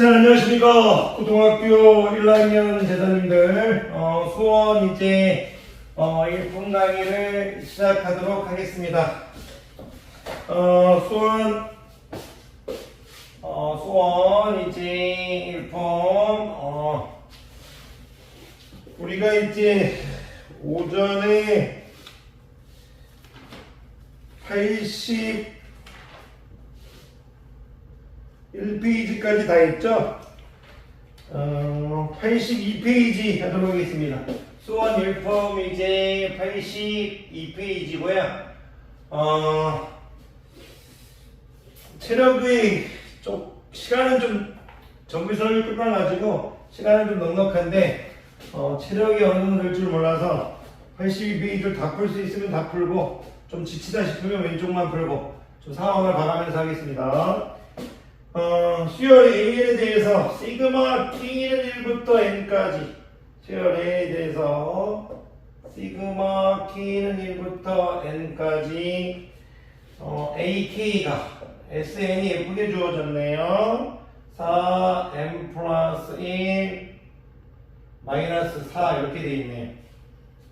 자, 안녕하십니까. 고등학교 1학년 재단님들, 어, 수원 이제, 어, 1분 강의를 시작하도록 하겠습니다. 어, 수원, 어, 수원 이제 1분, 어, 우리가 이제 오전에 80, 1페이지까지 다 했죠? 어, 82페이지 하도록 하겠습니다. 수원 1폼 이제 82페이지고요. 어, 체력의 좀 시간은 좀 정비 설비 끝나가지고 시간은 좀 넉넉한데 어, 체력이 어느 정도 될 줄 몰라서 82페이지를 다 풀 수 있으면 다 풀고 좀 지치다 싶으면 왼쪽만 풀고 좀 상황을 봐가면서 하겠습니다. 어, 수열 A에 대해서 시그마 T는 1부터 N까지 수열 A에 대해서 시그마 T는 1부터 N까지 어, AK가 SN이 예쁘게 주어졌네요. 4M 플러스 1 마이너스 4 이렇게 돼 있네요.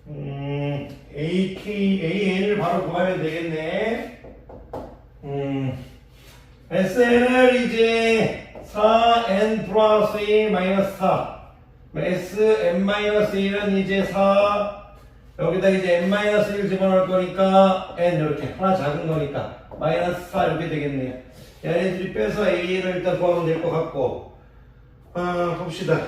음, AK, AN을 바로 구하면 되겠네. 음, SN을 이제 4N 플러스 1 마이너스 4. SM 마이너스 1은 이제 4. 여기다 이제 N 마이너스 1 집어넣을 거니까 N 이렇게 하나 작은 거니까 마이너스 4 이렇게 되겠네요. 얘네들이 빼서 A를 일단 구하면 될 것 같고. 아, 봅시다.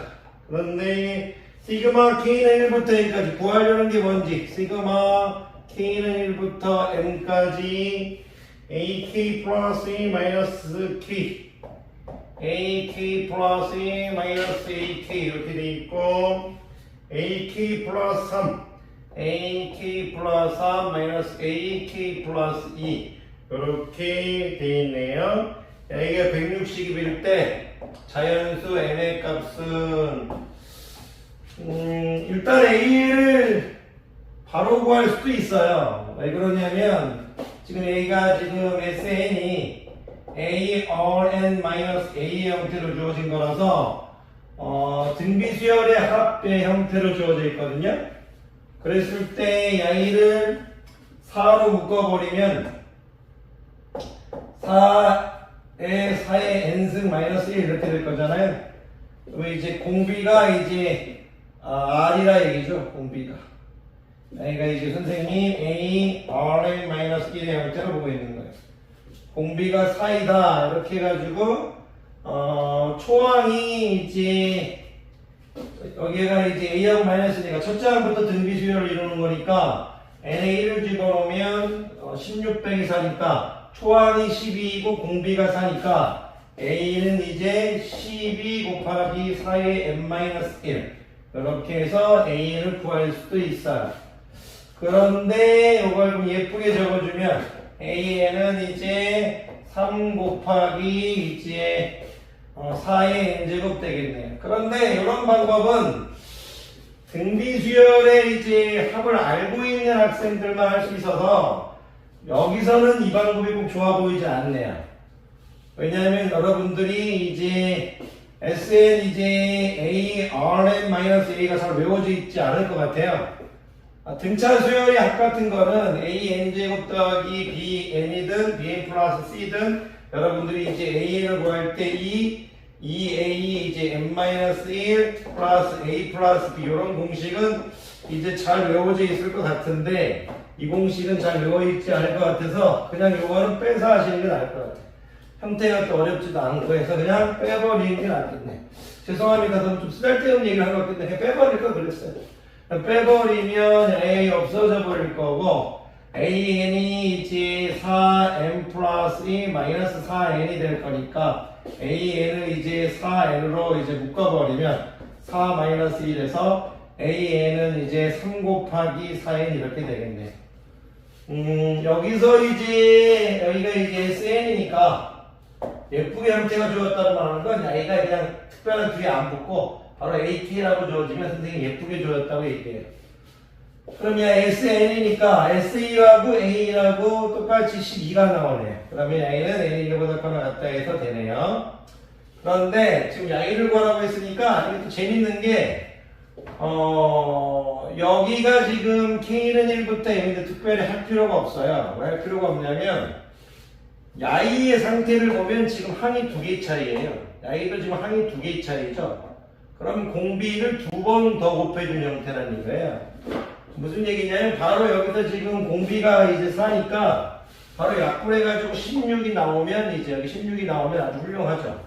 그런데 시그마 K는 1부터 N까지 구하려는 게 뭔지 시그마 K는 1부터 N까지 AK 플러스 1 마이너스 K AK 플러스 1 마이너스 AK 이렇게 돼 있고 AK 플러스 3 AK 플러스 3 마이너스 AK 플러스 2 이렇게 돼 있네요. 여기가 160일 때 자연수 n의 값은 음, 일단 A를 바로 구할 수도 있어요. 왜 그러냐면 지금 A가 지금 SN이 A, R, N-A 형태로 주어진 거라서 어, 등비수열의 합의 형태로 주어져 있거든요. 그랬을 때 A를 4로 묶어버리면 4에 4의 n승 마이너스 1 이렇게 될 거잖아요. 그러면 이제 공비가 이제 아, R이라 얘기죠. 공비가. 그러니까 이제 선생님 A, Rn 마이너스 1의 형태로 보고 있는 거예요. 공비가 4이다 이렇게 해가지고 어, 초항이 이제 여기가 이제 A하고 마이너스니까 첫째 항부터 등비 수열을 이루는 거니까 1을 집어넣으면 어, 16 빼기 4니까 초항이 12이고 공비가 4니까 A는 이제 12 곱하기 4의 n-1 이렇게 해서 A를 구할 수도 있어요. 그런데 이걸 좀 예쁘게 적어주면 AN은 이제 3 곱하기 이제 어, 4의 n제곱 되겠네요. 그런데 이런 방법은 등비수열의 이제 합을 알고 있는 학생들만 할 수 있어서 여기서는 이 방법이 꼭 좋아 보이지 않네요. 왜냐하면 여러분들이 이제 SN 이제 A, RN-A가 잘 외워져 있지 않을 것 같아요. 아, 등차 수열이 합 같은 거는 A, N제곱 더하기 B, N이든 B, N 플러스 C든 여러분들이 이제 A를 구할 때 이, 2A 이제 N-1 플러스 A 플러스 B 이런 공식은 이제 잘 외워져 있을 것 같은데 이 공식은 잘 외워 있지 않을 것 같아서 그냥 이거는 빼서 하시는 게 나을 것 같아요. 형태가 또 어렵지도 않고 해서 그냥 빼버리는 게 낫겠네. 죄송합니다. 저는 좀 쓰잘데없는 얘기를 한 것 같은데 그냥 빼버릴 걸 그랬어요. 빼버리면 A 없어져 버릴 거고 AN이 이제 4N 플러스 2 마이너스 4N이 될 거니까 AN을 이제 4N으로 이제 묶어버리면 4 마이너스 1에서 AN은 이제 3 곱하기 4N 이렇게 되겠네. 음, 여기서 이제 여기가 이제 SN이니까 예쁘게 형태가 주었다고 말하는 건 A가 그냥 특별한 뒤에 안 붙고 바로 AT라고 주어지면 선생님이 예쁘게 주었다고 얘기해요. 그러면 SN이니까 SE하고 A라고 똑같이 12가 나오네요. 그러면 A는 A보다 커나 같다 해서 되네요. 그런데 지금 야이를 구하라고 했으니까 이게 또 재밌는 게, 어, 여기가 지금 K는 1부터 M인데 특별히 할 필요가 없어요. 왜 할 필요가 없냐면, 야이의 상태를 보면 지금 항이 두 개의 차이예요. 야이도 지금 항이 두 개의 차이죠. 그럼 공비를 두 번 더 곱해준 형태라는 거예요. 무슨 얘기냐면 바로 여기서 지금 공비가 이제 싸니까 바로 약분해가지고 16이 나오면 이제 여기 16이 나오면 아주 훌륭하죠.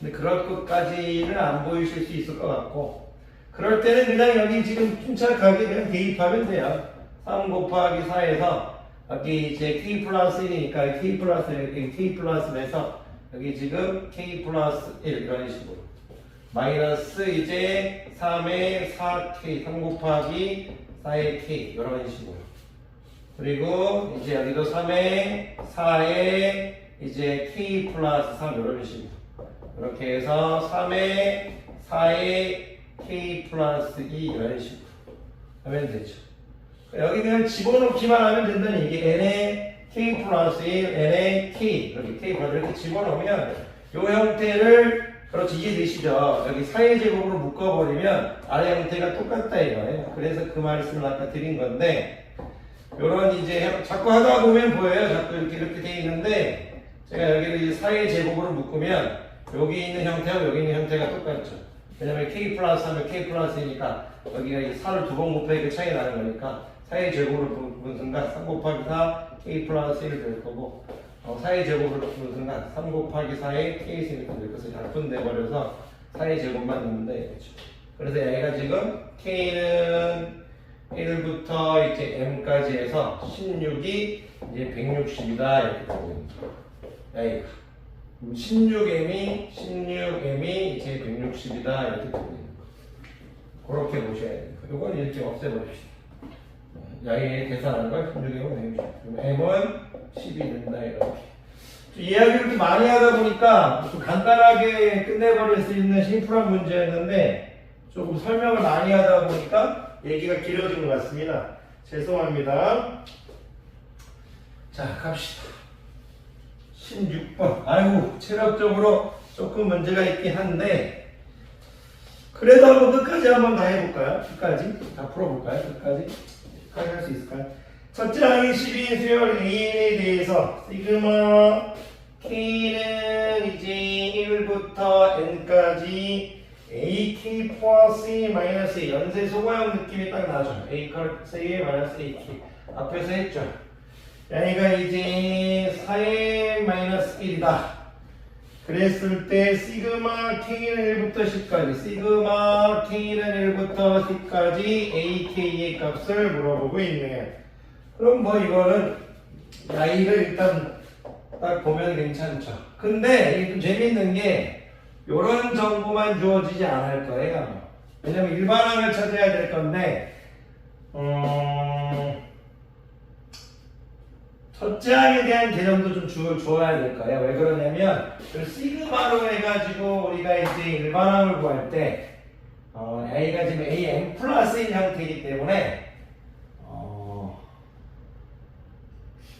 근데 그럴 것까지는 안 보이실 수 있을 것 같고 그럴 때는 그냥 여기 지금 침착하게 그냥 대입하면 돼요. 3 곱하기 4에서 여기 이제 k 플러스 1이니까 k 플러스 여기 k 플러스 에서 여기 지금 k 플러스 1 이런 식으로 마이너스 이제 3의 4k 3 곱하기 4의 k 이런 식으로 그리고 이제 여기도 3의 4의 이제 k 플러스 3 이런 식으로 이렇게 해서 3의 4의 k 플러스 2 이런 식으로 하면 되죠. 여기 그냥 집어넣기만 하면 된다는 얘기. n의 k 플러스 1, n의 k 이렇게 k 이렇게 집어넣으면 이 형태를 그렇지 이해되시죠? 여기 4의 제곱으로 묶어버리면 아래 형태가 똑같다 이거예요. 그래서 그 말씀을 아까 드린 건데 요런 이제 자꾸 하다 보면 보여요. 자꾸 이렇게 이렇게 돼 있는데 제가 여기를 이제 4의 제곱으로 묶으면 여기 있는 형태와 여기 있는 형태가 똑같죠. 왜냐면 k 플러스 하면 k 플러스니까 여기가 이제 4를 두 번 곱하기 그 차이 나는 거니까 4의 제곱으로 부분 순간 3 곱하기 4 k 플러스 1이 될 거고 어, 4의 제곱으로 부분 순간 3 곱하기 4의 k 있으니까 될 것을 약분돼 버려서 4의 제곱만 넣으면 되겠죠. 그래서 얘가 지금 k는 1부터 이제 m까지 해서 16이 이제 160이다 이렇게 되고 있는 거예요. 여기가. 16m이 16m이 이제 160이다 이렇게 되고 있는 거. 그렇게 보셔야 돼요. 이건 이렇게 없애버립시다. 야의 계산하는 걸 16m은 160. 그럼 m은 10이 된다 이렇게. 이야기를 좀 많이 하다 보니까 좀 간단하게 끝내버릴 수 있는 심플한 문제였는데 조금 설명을 많이 하다 보니까 얘기가 길어진 것 같습니다. 죄송합니다. 자, 갑시다. 16번. 아이고, 체력적으로 조금 문제가 있긴 한데, 그래도 한번 끝까지 한번 다 해볼까요? 끝까지? 다 풀어볼까요? 끝까지? 끝까지 할수 있을까요? 첫째 항의 12인 수열 A에 대해서 시그마 K는 이제 1부터 N까지 AK 플러스 마이너스 연쇄 소모형 느낌이 딱 나죠. A 플러스 A 마이너스 AK 앞에서 했죠. 얘가 이제 4A 마이너스 1이다. 그랬을 때 시그마 K는 1부터 10까지 시그마 K는 1부터 10까지 AK의 값을 물어보고 있네요. 그럼 뭐 이거는 나이를 일단 딱 보면 괜찮죠. 근데 이게 좀 재밌는 게 이런 정보만 주어지지 않을 거예요. 왜냐면 일반항을 찾아야 될 건데 음, 첫째 항에 대한 개념도 좀 주, 주어야 될 거예요. 왜 그러냐면 그 시그마로 해가지고 우리가 이제 일반항을 구할 때 어, A가 지금 AM 플러스인 형태이기 때문에 어,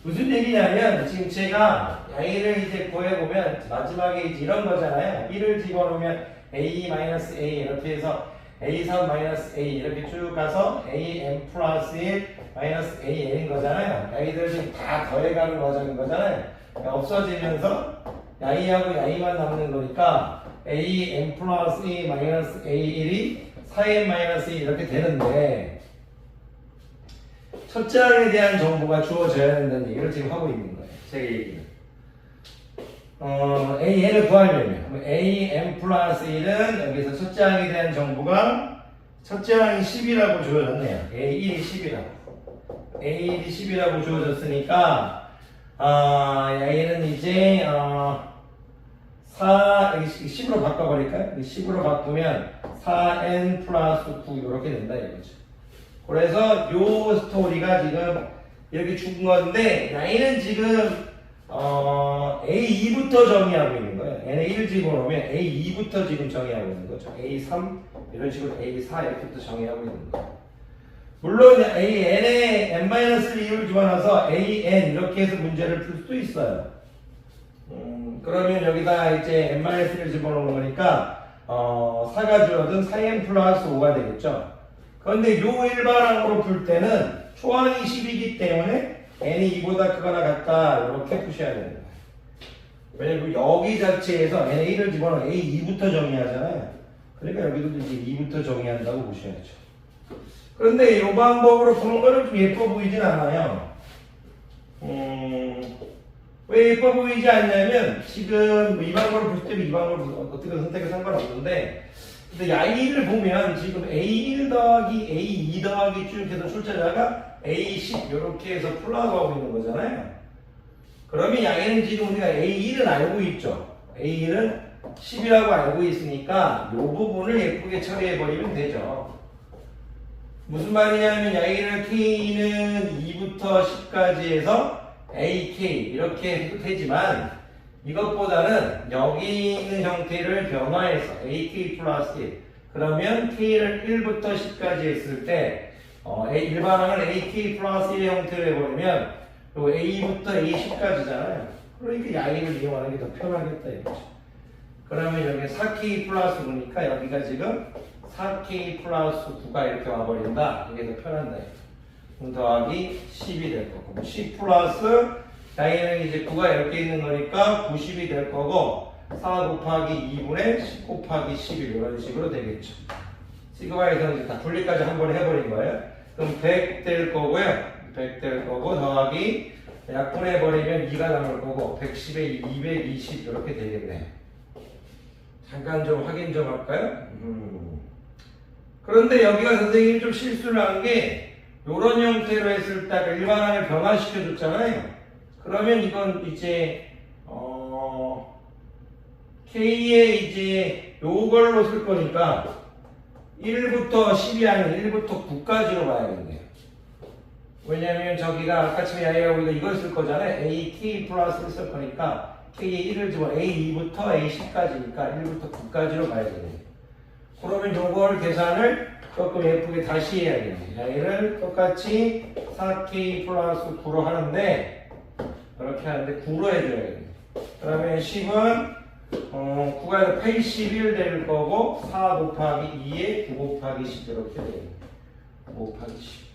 무슨 얘기냐면 지금 제가 A를 이제 구해보면 마지막에 이제 이런 거잖아요. 1을 집어넣으면 A 마이너스 A 이렇게 해서 A3 마이너스 A 이렇게 쭉 가서 AM 플러스 1 마이너스 AN인 거잖아요. A들 지금 다 더해가는 과정인 거잖아요. 그러니까 없어지면서 야이하고 야이만 남는 거니까 AM 플러스 2 마이너스 A1이 4M 마이너스 2 이렇게 되는데 첫째 항에 대한 정보가 주어져야 된다는 얘기를 지금 하고 있는 거예요. 제 얘기는. 어, AN을 구하려면 AM 플러스 1은 여기서 첫째 항에 대한 정보가 첫째 항이 10이라고 주어졌네요. A1이 10이라고. A1이 10이라고 주어졌으니까 아, 얘는 이제 어, 4 여기 10으로 바꿔버릴까요? 10으로 바꾸면 4n 플러스 9 이렇게 된다 이거죠. 그래서 요 스토리가 지금 이렇게 준 건데 나이는 지금 어, A2부터 정의하고 있는 거예요. N에 1 집어넣으면 A2부터 지금 정의하고 있는 거죠. A3 이런 식으로 A4 이렇게부터 정의하고 있는 거예요. 물론 A, N에 N-2를 집어넣어서 A, N 이렇게 해서 문제를 풀 수도 있어요. 음, 그러면 여기다 이제 n-를 집어넣는 거니까 어, 4가 줄어든 4n 플러스 5가 되겠죠. 그런데 요 일반항으로 풀 때는 초항이 10이기 때문에 n이 2보다 크거나 같다 이렇게 푸셔야 됩니다. 왜냐면 여기 자체에서 n에 1을 집어넣어 a 2부터 정의하잖아요. 그러니까 여기도 이제 2부터 정의한다고 보셔야죠. 그런데 이 방법으로 푸는 거는 좀 예뻐 보이진 않아요. 음, 왜 예뻐 보이지 않냐면 지금 이 방법을 볼 때도 이 방법을 어떻게 선택해 상관없는데 근데 야이를 보면 지금 A1 더하기 A2 더하기 쭉 해서 출제자가 A10 이렇게 해서 풀어가고 있는 거잖아요. 그러면 양에는 지금 우리가 A1은 알고 있죠. A1은 10이라고 알고 있으니까 이 부분을 예쁘게 처리해버리면 되죠. 무슨 말이냐면 양에는 K는 2부터 10까지 해서 AK 이렇게 해도 되지만 이것보다는 여기 있는 형태를 변화해서 AK 플러스 1 그러면 K를 1부터 10까지 했을 때 어, A- 일반항을 AK 플러스 1의 형태로 해버리면 요 A부터 A10까지잖아요 그러니까 야이를 이용하는 게 더 편하겠다 이거죠 그러면 여기 4K 플러스 9니까 여기가 지금 4K 플러스 9가 이렇게 와버린다 이게 더 편한다 이거죠 더하기 10이 될 거고 10 플러스 양에는 이제 9가 이렇게 있는 거니까 90이 될 거고 4 곱하기 2분의 10 곱하기 11 이런 식으로 되겠죠. 시그마에서 이제 다 분리까지 한 번에 해버린 거예요. 그럼 100 될 거고요. 100 될 거고 더하기 약분해 버리면 2가 남을 거고 110에 220 이렇게 되겠네요. 잠깐 좀 확인 좀 할까요? 음. 그런데 여기가 선생님이 좀 실수를 한 게 이런 형태로 했을 때 일반항을 변화시켜 줬잖아요. 그러면 이건 이제 어 K에 이제 요걸로 쓸 거니까 1부터 10이 아닌 1부터 9까지로 봐야겠네요. 왜냐면 저기가 아까처럼 아이가 우리가 이걸 쓸 거잖아요. AK 플러스를 쓸 거니까 K에 1을 집어 A2부터 A10까지니까 1부터 9까지로 봐야겠네요. 그러면 요걸 계산을 조금 예쁘게 다시 해야겠네요. 얘를 똑같이 4K 플러스 9로 하는데 이렇게 하는데 9로 해줘야겠네요. 그러면 10은 어, 9가 81 될 거고 4 곱하기 2에 9 곱하기 10 이렇게 되겠네요. 9 곱하기 10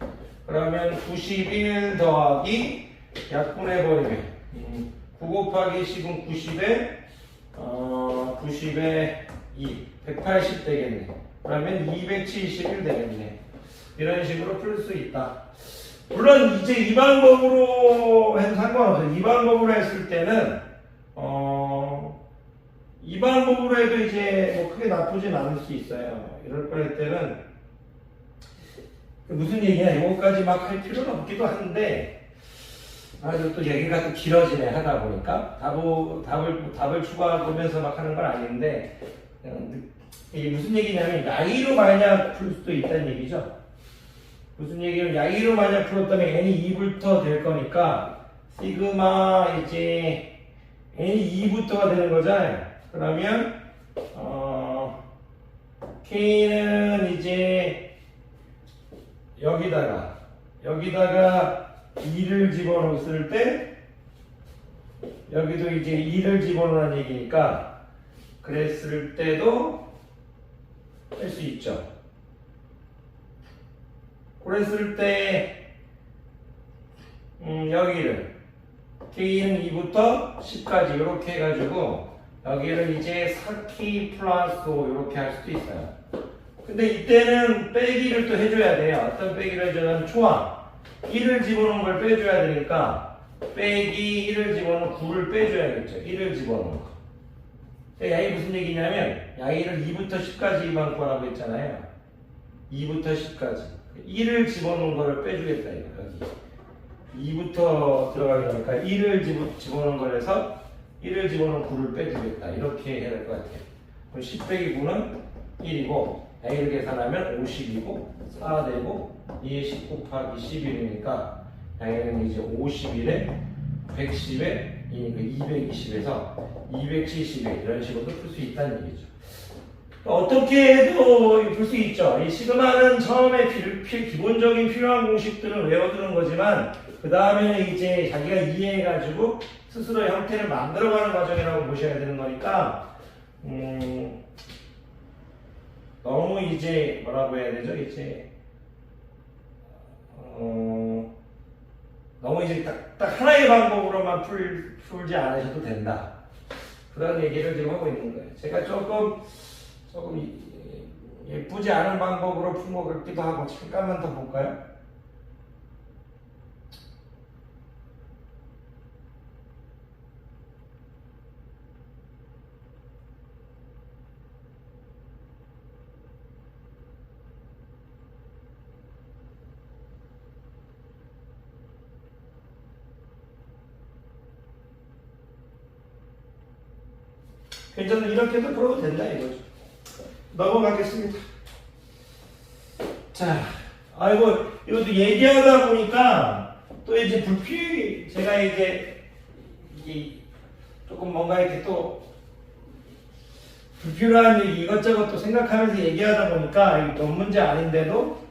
그러면 91 더하기 약분해버리면 음, 9 곱하기 10은 90에 어, 90에 2 180 되겠네. 그러면 271 되겠네. 이런 식으로 풀 수 있다. 물론 이제 이 방법으로 해도 상관없어요. 이 방법으로 했을 때는 어, 이 방법으로 해도 이제 뭐 크게 나쁘진 않을 수 있어요. 이럴 뻔할 때는 무슨 얘기냐 이거까지 막 할 필요는 없기도 한데 아주 또 얘기가 또 길어지네 하다 보니까 답을 답을 답을 추가하면서 막 하는 건 아닌데 그냥 이게 무슨 얘기냐면 야이로 만약 풀 수도 있다는 얘기죠. 무슨 얘기냐면 야이로 만약 풀었다면 n이 2부터 될 거니까 시그마 이제 n이 2부터가 되는 거잖아요. 그러면 어 k는 이제 여기다가 여기다가 2를 집어넣었을 때 여기도 이제 2를 집어넣는 얘기니까 그랬을 때도 할 수 있죠. 그랬을 때 음, 여기를 K는 2부터 10까지 이렇게 해가지고 여기를 이제 4K 플러스 5 이렇게 할 수도 있어요. 근데 이때는 빼기를 또 해줘야 돼요. 어떤 빼기를 해줘야하면 초항 1을 집어넣은 걸 빼줘야 되니까 빼기 1을 집어넣은 9를 빼줘야겠죠. 1을 집어넣은 거. 야이 무슨 얘기냐면 야이를 2부터 10까지만 구하라고 했잖아요. 2부터 10까지. 1을 집어넣은 거를 빼주겠다 여기. 2부터 들어가게 하니까 1을 집어넣은 걸 해서 1을 집어넣은 9를 빼주겠다. 이렇게 해야 될 것 같아요. 그럼 10 빼기 9는 1이고 A를 계산하면 50이고 4 되고 2에 10 곱하기 11이니까 A는 이제 51에 110에 이니까 220에서 270에 이런 식으로도 풀수 있다는 얘기죠. 어떻게 해도 풀 수 있죠. 이 시그마는 처음에 필, 필- 기본적인 필요한 공식들은 외워두는 거지만 그 다음에는 이제 자기가 이해해가지고 스스로의 형태를 만들어가는 과정이라고 보셔야 되는 거니까 음, 너무 이제 뭐라고 해야 되죠? 이제 어, 너무 이제 딱, 딱 하나의 방법으로만 풀, 풀지 않으셔도 된다. 그런 얘기를 지금 하고 있는 거예요. 제가 조금 조금 이- 예쁘지 않은 방법으로 푼 것 같기도 하고 잠깐만 더 볼까요? 괜찮은 이렇게도 풀어도 된다 이거죠. 넘어가겠습니다. 자, 아이고 이것도 얘기하다 보니까 또 이제 불필 제가 이제 이게 조금 뭔가 이렇게 또 불필요한 얘기 이것저것 또 생각하면서 얘기하다 보니까 이게 넌 문제 아닌데도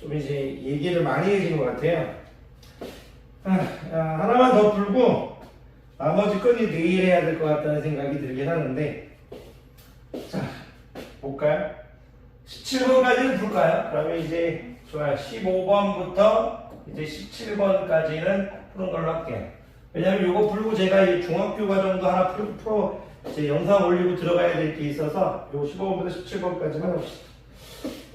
좀 이제 얘기를 많이 해지는 것 같아요. 아, 아, 하나만 더 풀고 나머지 건이 내일 해야 될 것 같다는 생각이 들긴 하는데 자 볼까요? 17번까지는 풀까요? 그러면 이제 좋아요 15번부터 이제 17번까지는 푸는 걸로 할게요 왜냐면 이거 풀고 제가 이 중학교 과정도 하나 풀, 풀어 이제 영상 올리고 들어가야 될 게 있어서 요 15번부터 17번까지만 합시다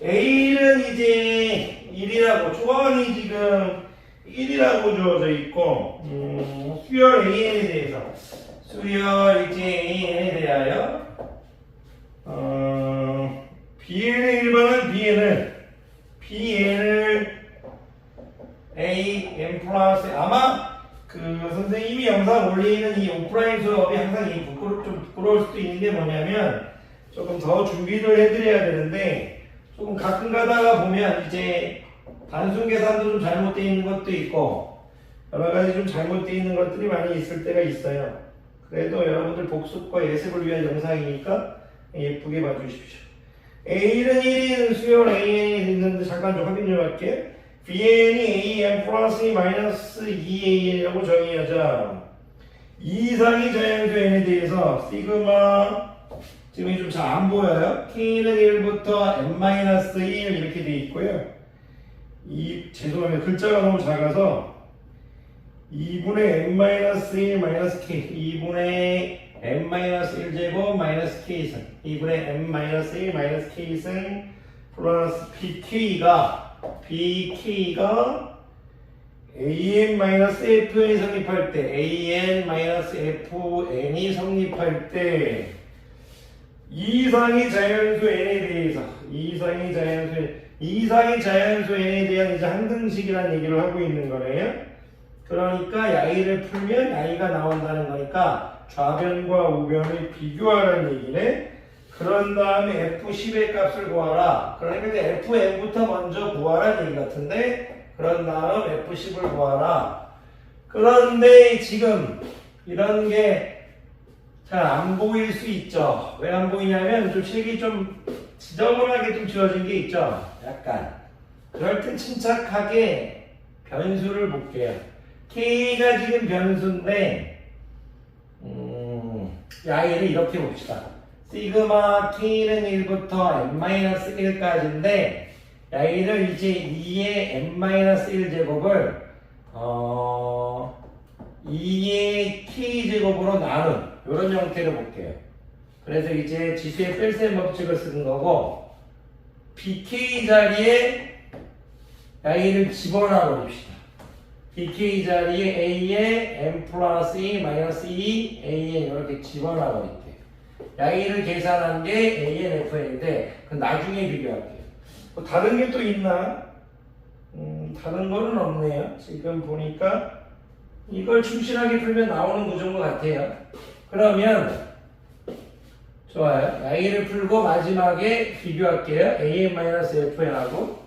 A는 이제 1이라고 초원이 지금 1이라고 주어져 있고 음, 수열 AN에 대해서 수열 이제 AN에 대하여 어, BN의 1번은 BN을 BN을 A N 플러스 아마 그 선생님이 영상 올리는 이 오프라인 수업이 항상 이 부끄러, 좀 부끄러울 수도 있는데 뭐냐면 조금 더 준비를 해드려야 되는데 조금 가끔 가다가 보면 이제 단순 계산도 좀 잘못되어 있는 것도 있고 여러 가지 좀 잘못되어 있는 것들이 많이 있을 때가 있어요. 그래도 여러분들 복습과 예습을 위한 영상이니까 예쁘게 봐주십시오. A는 1인 수열 AN이 있는데 잠깐 좀 확인 좀 할게요. BN이 AN 플러스 마이너스 2AN이라고 정의하자. 이상의 자연수 N에 대해서 시그마 지금 좀 잘 안 보여요. K는 1부터 N-1 이렇게 돼 있고요. 이 죄송합니다. 글자가 너무 작아서 2분의 n-1 마이너스 k 2분의 n-1제곱 마이너스 k승 2분의 n-1 마이너스 k승 플러스 pk가 pk가 an 마이너스 fn이 성립할 때 an 마이너스 fn이 성립할 때 이상의 자연수 n에 대해서 이상의 자연수 이상의 자연수 n에 대한 이제 항등식이라는 얘기를 하고 있는 거네요. 그러니까 야이를 풀면 야이가 나온다는 거니까 좌변과 우변을 비교하라는 얘기네. 그런 다음에 F10의 값을 구하라. 그러니까 FN부터 먼저 구하라는 얘기 같은데 그런 다음 F10을 구하라. 그런데 지금 이런 게 잘 안 보일 수 있죠. 왜 안 보이냐면 좀 색이 좀 지저분하게 좀 지워진 게 있죠. 약간. 그럴 땐 침착하게 변수를 볼게요. K가 지금 변수인데, 음, 야이를 이렇게 봅시다. 시그마 K는 1부터 n-1까지인데, 야이를 이제 2의 n-1 제곱을, 어, 2의 K제곱으로 나눈, 이런 형태로 볼게요. 그래서 이제 지수의 뺄셈 법칙을 쓰는 거고, BK 자리에 A를 집어넣어 봅시다. BK 자리에 A에 M 플러스 E 마이너스 E, A에 이렇게 집어넣어 버릴게요. A를 계산한 게 AN FN인데, 그 나중에 비교할게요. 뭐 다른 게 또 있나? 음, 다른 거는 없네요. 지금 보니까 이걸 충실하게 풀면 나오는 구조인 것 같아요. 그러면 좋아요. A를 풀고 마지막에 비교할게요. AN-FN하고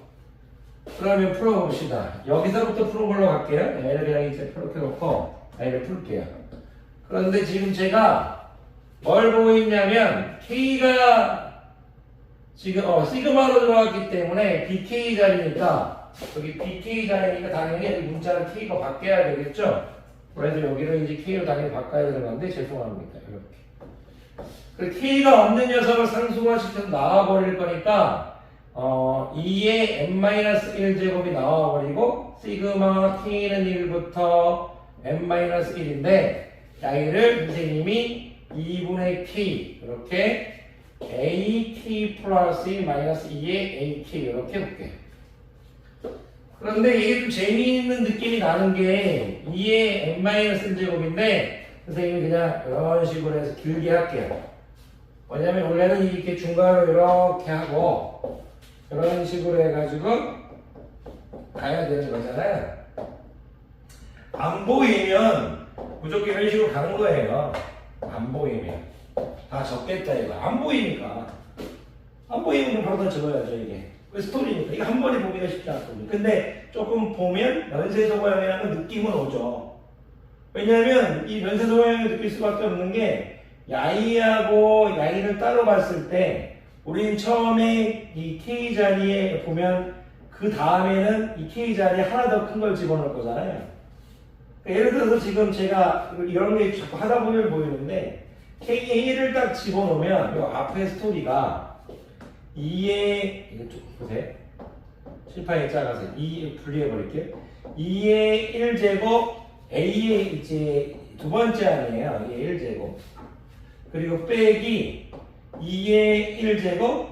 그러면 풀어봅시다. 여기서부터 걸로 갈게요. A를 그냥 이제 이렇게 놓고 A를 풀게요. 그런데 지금 제가 뭘 보고 있냐면 K가 지금 어 시그마로 들어갔기 때문에 BK 자리니까 여기 BK 자리니까 당연히 문자를 K가 바뀌어야 되겠죠? 그래서 여기를 이제 K로 당연히 바꿔야 되는 건데 죄송합니다. 이렇게. 그 K가 없는 녀석을 상수화시켜서 나와버릴 거니까 어, 2의 n-1제곱이 나와버리고 시그마 K는 1부터 n-1인데 y를 선생님이 2분의 K 이렇게 AT 플러스 마이너스 2의 AT 이렇게 볼게요. 그런데 이게 좀 재미있는 느낌이 나는 게 2의 n-1제곱인데 선생님이 그냥 이런 식으로 해서 길게 할게요. 왜냐면 원래는 이렇게 중간으로 이렇게 하고 이런 식으로 해가지고 가야 되는 거잖아요. 안 보이면 무조건 이런 식으로 가는 거예요. 안 보이면 다 적겠다 이거. 안 보이니까 안 보이면 바로 다 적어야죠 이게. 그 스토리니까 이거 한 번에 보기가 쉽지 않거든요. 근데 조금 보면 연쇄소 모양이라는 느낌은 오죠. 왜냐하면 이 연쇄소 모양을 느낄 수밖에 없는 게 야이하고 야이를 따로 봤을 때 우린 처음에 이 K 자리에 보면 그 다음에는 이 K 자리에 하나 더 큰 걸 집어넣을 거잖아요. 그러니까 예를 들어서 지금 제가 이런 게 자꾸 하다 보면 보이는데 1을 딱 집어넣으면 이 앞에 스토리가 2에 이거 좀 보세요. 칠판이 작아서 2 분리해 버릴게요. 2의 1제곱 A의 이제 두 번째 아니에요. 2의 1제곱. 그리고 빼기 2의 1제곱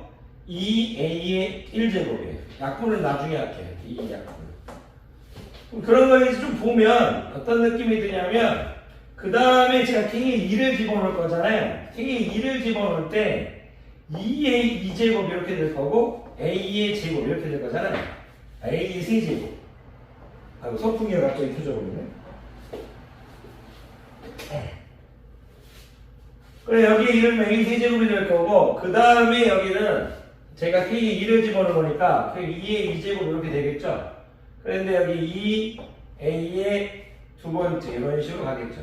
2A의 1제곱이에요. 약분을 나중에 할게요. 이 약분. 그런 거에서 좀 보면 어떤 느낌이 드냐면 그 다음에 제가 K에 2를 집어넣을 거잖아요. K에 2를 집어넣을 때 2의 2제곱 이렇게 될 거고 A의 제곱 이렇게 될 거잖아요. A의 세제곱. 아이고 소풍이가 갑자기 켜져버리네. 그래 여기 이름 A 세제곱이 될 거고 그 다음에 여기는 제가 K에 2를 집어넣은 거니까 그 2의 2제곱 이렇게 되겠죠. 그런데 여기 2A의 두 번째 이런 식으로 가겠죠.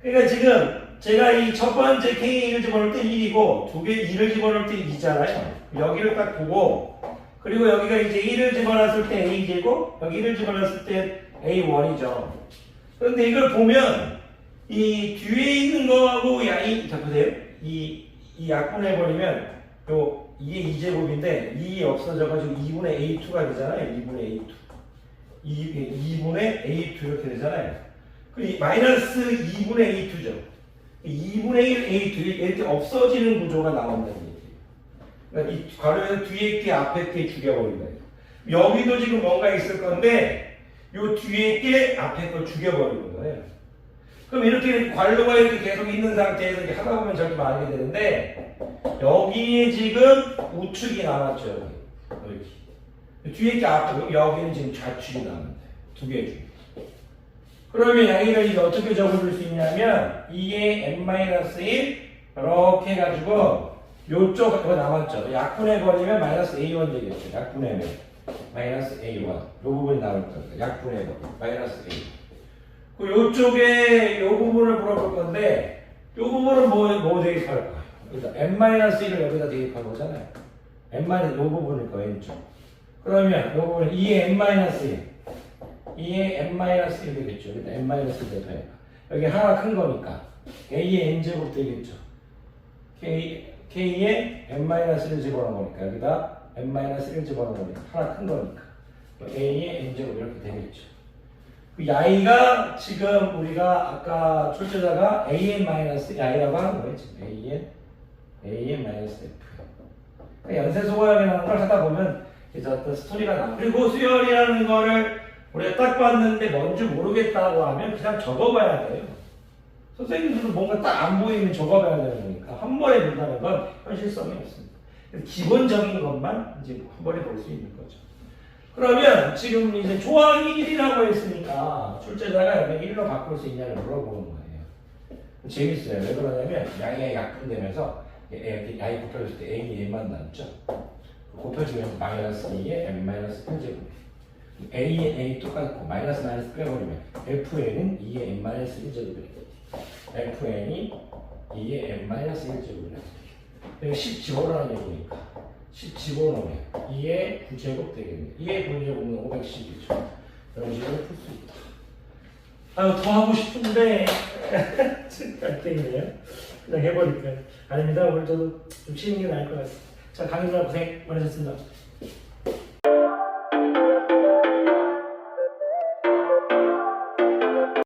그러니까 지금 제가 이 첫 번째 K에 1을 집어넣을 때 1이고 두개 2를 집어넣을 때 2잖아요. 여기를 딱 보고 그리고 여기가 이제 1을 집어넣었을 때 A제곱 여기 1를 집어넣었을 때 A1이죠. 그런데 이걸 보면 이 뒤에 있는 거하고 양이 자 보세요. 이, 이 약분해 버리면 요 2의 2제곱인데 2이 없어져가지고 2분의 A2가 되잖아요. 2분의 A2. 2, 2분의 A2 이렇게 되잖아요. 그 마이너스 2분의 A2죠. 2분의 1 A2 이렇게 없어지는 구조가 나온다는 얘기예요. 그러니까 이 괄호에서 뒤에 게 앞에 게 죽여버린다. 여기도 지금 뭔가 있을 건데 요 뒤에 게 앞에 걸 죽여버리는 거예요. 그럼 이렇게 괄호가 이렇게 계속 있는 상태에서 이렇게 하다 보면 저렇게 말하게 되는데 여기에 지금 우측이 남았죠. 여기. 여기. 뒤에 게 앞에 여기는 지금 좌측이 남는데 두개 중. 그러면 양이를 이제 어떻게 적어줄 수 있냐면 이게 n-1 이렇게 해가지고 요쪽 그거 남았죠. 약분해 버리면 마이너스 a1 되겠죠. 약분해면 마이너스 a1 요 부분이 남을 겁니다. 약분해 버리면 마이너스 a. 그 요쪽에 요 부분을 물어볼 건데 요 부분은 뭐, 뭐 대입할 거예요? 일단 n-1을 여기다 대입할 거잖아요. n-1 요 부분일 거예요. 왼쪽. 그러면 요 부분 2의 n-1 2의 n-1 되겠죠. 일단 n-1 대입해요. 여기 하나 큰 거니까 a의 n제곱 되겠죠. k, k의 n-1을 집어넣은 거니까 여기다 n-1 집어넣은 거니까 하나 큰 거니까 a의 n제곱 이렇게 되겠죠. 그 야이가 지금 우리가 아까 출제자가 an-i라고 하는 거예요. 지금 an, an-f. 그러니까 연쇄소거형이라는 걸 하다 보면 이제 어떤 스토리가 나. 그리고 수열이라는 거를 우리가 딱 봤는데 뭔지 모르겠다고 하면 그냥 적어봐야 돼요. 선생님들도 뭔가 딱 안 보이면 적어봐야 되는 거니까 한 번에 본다는 건 현실성이 없습니다. 기본적인 것만 이제 한 번에 볼 수 있는 거죠. 그러면 지금 이제 조항이 1이라고 했으니까 출제자가 여기 1로 바꿀 수 있냐를 물어보는 거예요. 재밌어요. 왜 그러냐면 양의 약분되면서 예, 양이 곱해졌을 때 A이 N만 남죠. 곱해주면 마이너스 2에 N 마이너스 1제곱. A에 A 똑같고 마이너스 마이너스 빼버리면 FN은 2에 N 마이너스 1제곱이 FN이 2에 N 마이너스 1제곱이 여기 10 집어넣는 얘기니까 10 집어넣으면 2의 9제곱 되겠네. 2의 9제곱은 510이죠. 이런 식으로 풀 수 있다. 아유 더 하고 싶은데 갈등이네요. 그냥 해버릴까요? 아닙니다. 오늘 저도 좀 쉬는 게 나을 것 같아요. 자 강의자 고생 많으셨습니다.